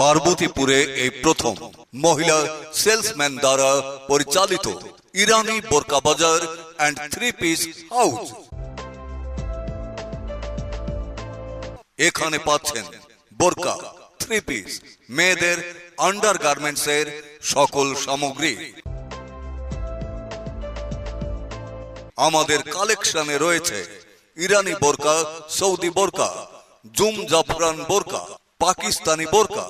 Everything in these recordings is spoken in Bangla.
পার্বতীপুরে এই প্রথম মহিলা সেলসম্যান দ্বারা পরিচালিত ইরানি বোরকা বাজার অ্যান্ড থ্রি পিস হাউস এখানে পাচ্ছেন বোরকা থ্রি পিস মেয়েদের আন্ডার গার্মেন্টস এর সকল সামগ্রী। আমাদের কালেকশনে রয়েছে ইরানি বোরকা, সৌদি বোরকা, জুম জাফরান বোরকা পাকিস্তানি বোরকা।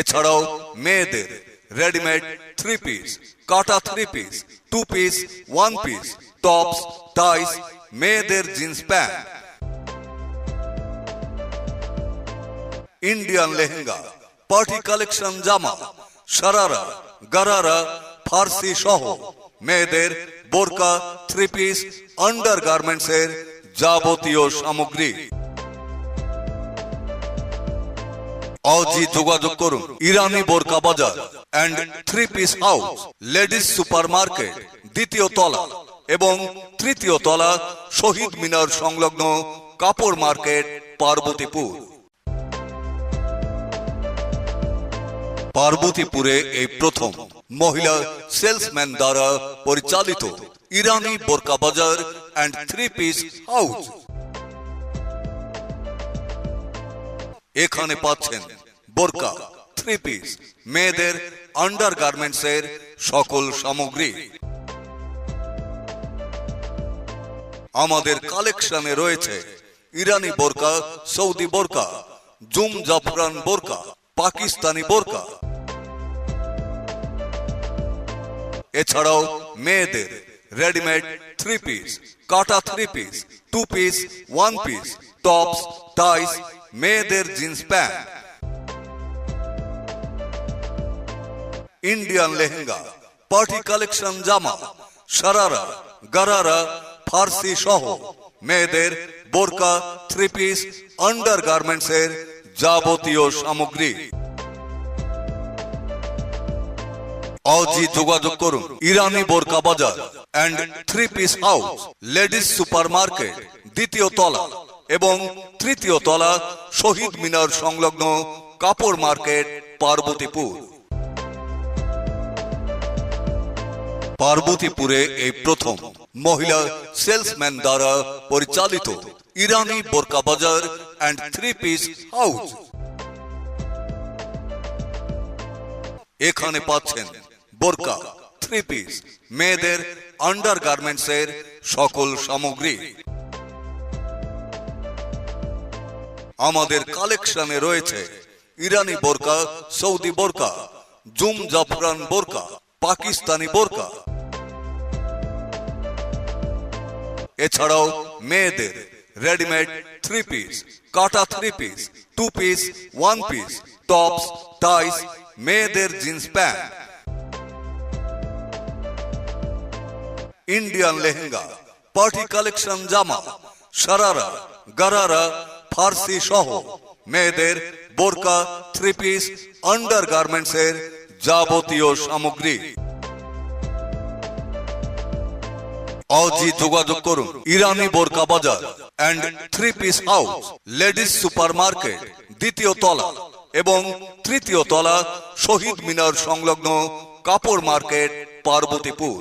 এছাড়াও মেয়েদের রেডিমেড থ্রি পিস কাটা three piece two piece one piece tops tights মেয়েদের jeans pant Indian lehenga party collection জামা, সারারা, গারারা, ফার্সি সহ। মেয়েদের বোরকা থ্রি পিস আন্ডার গার্মেন্টস এর যাবতীয় সামগ্রী। আজই যোগাযোগ করুন, ইরানি বোরকা বাজার and three piece house ladies super market দ্বিতীয় তলা এবং তৃতীয় তলা শহীদ মিনার সংলগ্ন কাপড় মার্কেট, পার্বতীপুর। পার্বতীপুরে এই প্রথম মহিলা সেলসম্যান দ্বারা পরিচালিত ইরানি বোরকা বাজার থ্রি পিস হাউস এখানে পাচ্ছেন বোরকা থ্রি পিস মেয়েদের আন্ডার গার্মেন্টস এর সকল সামগ্রী। আমাদের কালেকশনে রয়েছে ইরানি বোরকা, সৌদি বোরকা, জুম জাফরান বোরকা, পাকিস্তানি বোরকা। এছাড়াও মেয়েদের রেডিমেড থ্রি পিস কাটা three piece two piece one piece tops tights মেয়েদের jeans pant Indian lehenga party collection জামা সারারা গারারা ফার্সি সহ মেয়েদের বোরকা থ্রি পিস আন্ডার গার্মেন্টস এর যাবতীয় সামগ্রী। আজই যোগাযোগ করুন, ইরানি বোরকা বাজার। And three piece house ladies super market দ্বিতীয় তলা এবং তৃতীয় তলা শহীদ মিনার সংলগ্ন কাপড় মার্কেট, পার্বতীপুর। পার্বতীপুরে এই প্রথম মহিলা সেলসম্যান দ্বারা পরিচালিত ইরানি বোরকা বাজার অ্যান্ড থ্রি পিস হাউস এখানে পাচ্ছেন বোরকা থ্রি পিস মেয়েদের আন্ডার গার্মেন্টস এর সকল সামগ্রী। আমাদের কালেকশনে রয়েছে ইরানি বোরকা, সৌদি বোরকা, জুম জাফরান বোরকা, পাকিস্তানি বোরকা। এছাড়াও মেয়েদের রেডিমেড থ্রি পিস কাটা three piece two piece one piece tops tights মেয়েদের jeans pant. Indian lehenga party collection জামা সারারা গারারা, ফার্সি সহ মেয়েদের বোরকা থ্রি পিস আন্ডার গার্মেন্টস এর যাবতীয় সামগ্রী। আজই যোগাযোগ করুন, ইরানি বোরকা বাজার and three piece house ladies super market দ্বিতীয় তলা এবং তৃতীয় তলা শহীদ মিনার সংলগ্ন কাপড় মার্কেট, পার্বতীপুর।